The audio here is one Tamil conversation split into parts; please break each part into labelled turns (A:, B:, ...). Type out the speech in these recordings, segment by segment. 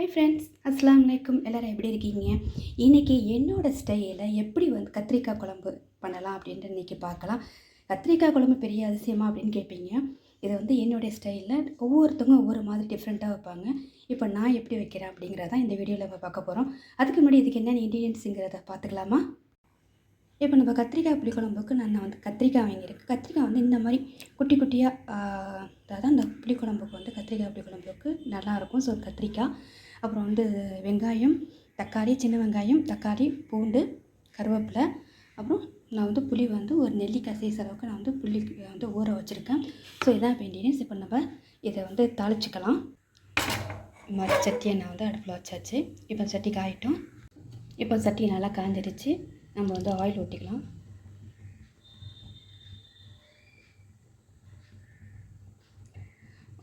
A: ஹை ஃப்ரெண்ட்ஸ் அஸ்லாம் வலைக்கும் எல்லோரும் எப்படி இருக்கீங்க? இன்றைக்கி என்னோடய ஸ்டைலில் எப்படி வந்து கத்திரிக்காய் குழம்பு பண்ணலாம் அப்படின்ட்டு இன்றைக்கி பார்க்கலாம். கத்திரிக்காய் குழம்பு பெரிய அதிசயமா அப்படின்னு கேட்பீங்க இது வந்து என்னுடைய ஸ்டைலில் ஒவ்வொருத்தவங்க ஒவ்வொரு மாதிரி டிஃப்ரெண்ட்டாக வைப்பாங்க. இப்போ நான் எப்படி வைக்கிறேன் அப்படிங்கிறதான் இந்த வீடியோவில் நம்ம பார்க்க போகிறோம் அதுக்கு முன்னாடி இதுக்கு என்னென்ன இன்க்ரீடியன்ஸுங்கிறத பார்த்துக்கலாமா? இப்போ நம்ம கத்திரிக்காய் புளிக்குழம்புக்கு நான் வந்து கத்திரிக்காய் வாங்கியிருக்கேன். கத்திரிக்காய் வந்து இந்த மாதிரி குட்டி குட்டியாக அதாவது அந்த புளிக்குழம்புக்கு வந்து கத்திரிக்காய் புளிக்குழம்புக்கு நல்லாயிருக்கும் ஸோ கத்திரிக்காய். அப்புறம் வந்து வெங்காயம் தக்காளி சின்ன வெங்காயம் தக்காளி பூண்டு கருவேப்பிலை. அப்புறம் நான் வந்து புளி வந்து ஒரு நெல்லிக்காய் சைஸ் அளவுக்கு நான் வந்து புளி வந்து ஊற வச்சுருக்கேன். ஸோ இதான் வேண்டியது இப்போ நம்ம இதை வந்து தாளிச்சிக்கலாம். மாதிரி சட்டியை நான் வந்து அடுப்பில் வச்சாச்சு. இப்போ சட்டி காயிட்டோம். இப்போ சட்டி நல்லா காஞ்சிடுச்சு. நம்ம வந்து ஆயில் ஊற்றிக்கலாம்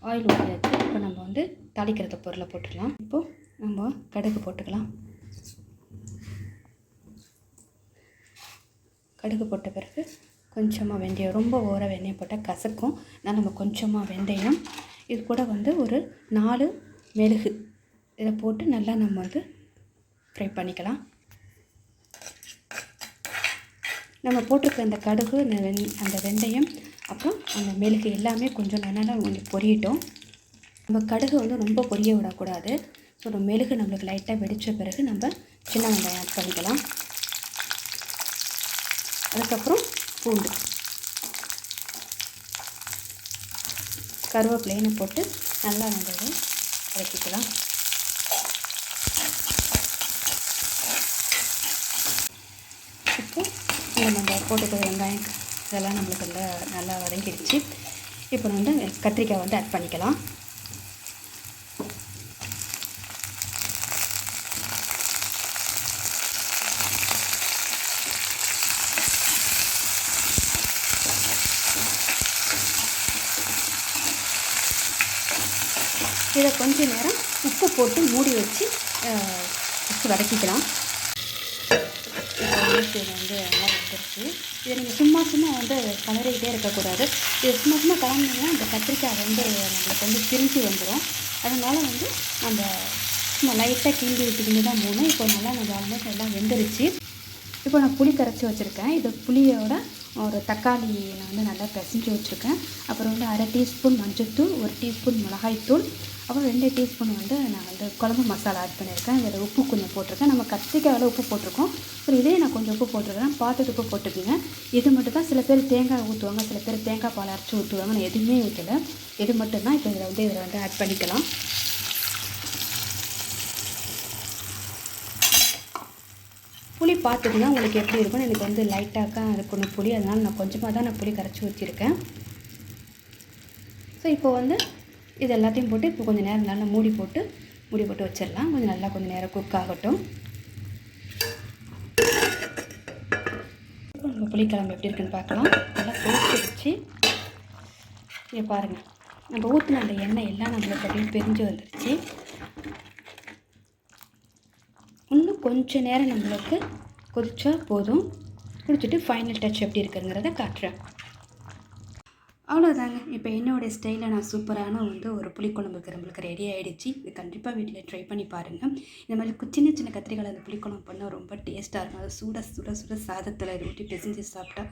A: ஆயில் ஊற்றியாச்சு இப்போ நம்ம வந்து தாளிக்கிறத பொருளை போட்டுக்கலாம் இப்போது நம்ம கடுகு போட்டுக்கலாம். கடுகு போட்ட பிறகு கொஞ்சமாக வெந்தயம் ரொம்ப ஓர வெந்தயம் போட்டால் கசக்கும். நான் நம்ம கொஞ்சமாக வெந்தயம். இது கூட வந்து ஒரு நாலு மெழுகு இதை போட்டு நல்லா நம்ம வந்து ஃப்ரை பண்ணிக்கலாம். நம்ம போட்டிருக்க அந்த கடுகு அந்த வெந் அந்த வெந்தயம் அப்புறம் அந்த மெழுகு எல்லாமே கொஞ்சம் நல்லா கொஞ்சம் பொரியட்டும். நம்ம கடுகு வந்து ரொம்ப பொரிய விடக்கூடாது. ஸோ நம்ம மெழுகு நம்மளுக்கு லைட்டாக வெடித்த பிறகு நம்ம சின்ன வெங்காயம் ஆட் பண்ணிக்கலாம். அதுக்கப்புறம் பூண்டு. கருவேப்பிலையினு போட்டு நல்லா வெங்காயம் இதை வதக்கிக்கலாம். இப்போ நம்ம போட்டுக்கிற வெங்காயம் இதெல்லாம் நம்மளுக்கு நல்லா நல்லா வதங்கிடுச்சு. இப்போ வந்து கத்திரிக்காய் வந்து ஆட் பண்ணிக்கலாம். இதை கொஞ்ச நேரம் உப்பு போட்டு மூடி வச்சு ஃபஸ்ட்டு வதக்கிக்கலாம். வந்து வந்து நல்லா வந்துருச்சு இதை நீங்கள் சும்மா சும்மா வந்து கலரிக்கிட்டே இருக்கக்கூடாது. இது சும்மா சும்மா கலந்தீங்கன்னா அந்த கத்திரிக்காய் வந்து நம்மளுக்கு வந்து பிரிஞ்சு வந்துடும் அதனால் வந்து நம்ம சும்மா லைட்டாக கிண்டி விட்டுக்கிட்டு தான் போகணும். இப்போ நல்லா நம்ம ஆல்மோஸ்ட் எல்லாம் வெந்துருச்சு. இப்போ நான் புளி கரைச்சி வச்சுருக்கேன். இது புளியோட ஒரு தக்காளி நான் வந்து நல்லா பிசைஞ்சு வச்சுருக்கேன். அப்புறம் வந்து அரை டீஸ்பூன் மஞ்சள்தூள் ஒரு டீஸ்பூன் மிளகாய்த்தூள் அப்புறம் ரெண்டு டீஸ்பூன் வந்து நான் வந்து குழம்பு மசாலா ஆட் பண்ணியிருக்கேன். இதில் உப்பு கொஞ்சம் போட்டிருக்கேன். நம்ம கத்திரிக்காயில் உப்பு போட்டிருக்கோம். அப்புறம் இதே நான் கொஞ்சம் உப்பு போட்டிருக்கேன் பார்த்துட்டு உப்பு போட்டுக்கோங்க. இது மட்டும் தான் சில பேர் தேங்காய் ஊற்றுவாங்க சில பேர் தேங்காய் பால் அரைச்சி ஊற்றுவாங்க நான் எதுவுமே வைக்கல இது மட்டும்தான் இப்போ இதில் வந்து இதில் வந்து ஆட் பண்ணிக்கலாம். புளி பார்த்துட்டுனா உங்களுக்கு எப்படி இருக்கும்னு எனக்கு வந்து லைட்டாக தான் இருக்கணும் புளி. அதனால் நான் கொஞ்சமாக தான் நான் புளி கரைச்சி ஊற்றிருக்கேன் ஸோ இப்போ வந்து இது எல்லாத்தையும் போட்டு இப்போ கொஞ்சம் நேரம் நல்லா மூடி போட்டு மூடி போட்டு வச்சிடலாம். கொஞ்சம் நல்லா கொஞ்சம் நேரம் குக் ஆகட்டும். இப்போ நம்ம புளிக்கிழம்பு எப்படி இருக்குன்னு பார்க்கலாம். நல்லா கொதிச்சு வச்சு இங்கே பாருங்கள் நம்ம ஊற்றின அந்த எண்ணெய் எல்லாம் நம்மளுக்கு அப்படியே பிரிஞ்சு வந்துருச்சு. கொஞ்ச நேரம் நம்மளுக்கு கொதிச்சா போதும். குடிச்சிட்டு ஃபைனல் டச் எப்படி இருக்குங்கிறத காட்டுறேன். அவ்வளோதாங்க இப்போ என்னோடய ஸ்டைலில் நான் சூப்பரான வந்து ஒரு புளிக்குழம்புக்கு நம்மளுக்கு ரெடி ஆகிடுச்சு இது கண்டிப்பாக வீட்டில் ட்ரை பண்ணி பாருங்கள் இந்த மாதிரி சின்ன சின்ன கத்திரிக்காய் அந்த புளிக்குழம்பு பண்ணால் ரொம்ப டேஸ்ட்டாக இருக்கும். அது சுட சுட சுட சாதத்தில் ஊட்டி பிசைஞ்சு சாப்பிட்டா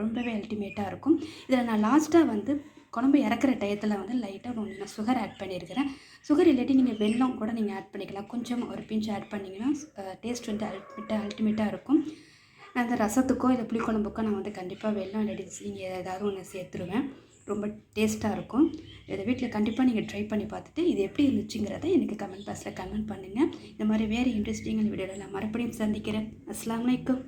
A: ரொம்பவே அல்டிமேட்டாக இருக்கும். இதில் நான் லாஸ்ட்டாக வந்து குழம்பு இறக்குற டயத்தில் வந்து லைட்டாக கொஞ்சம் நான் சுகர் ஆட் பண்ணியிருக்கிறேன். சுகர் இல்லாட்டி நீங்கள் வெல்லம் கூட நீங்கள் ஆட் பண்ணிக்கலாம். கொஞ்சம் ஒரு பிஞ்சு ஆட் பண்ணிங்கன்னா டேஸ்ட் வந்து அல்டிமேட்டாக அல்டிமேட்டாக இருக்கும். அந்த ரசத்துக்கோ இல்லை புளிக்குழம்புக்கோ நான் வந்து கண்டிப்பாக வெல்லம் இல்லாட்டி நீங்கள் ஏதாவது ஒன்று சேர்த்துருவேன். ரொம்ப டேஸ்ட்டாக இருக்கும். இதை வீட்டில் கண்டிப்பாக நீங்கள் ட்ரை பண்ணி பார்த்துட்டு இது எப்படி இருந்துச்சுங்கிறத எனக்கு கமெண்ட் பாக்ஸில் கமெண்ட் பண்ணுங்கள் இந்த மாதிரி வேறு இன்ட்ரெஸ்டிங்கான வீடியோவில் நான் மறுபடியும் சந்திக்கிறேன். அஸ்லாம் வலைக்கம்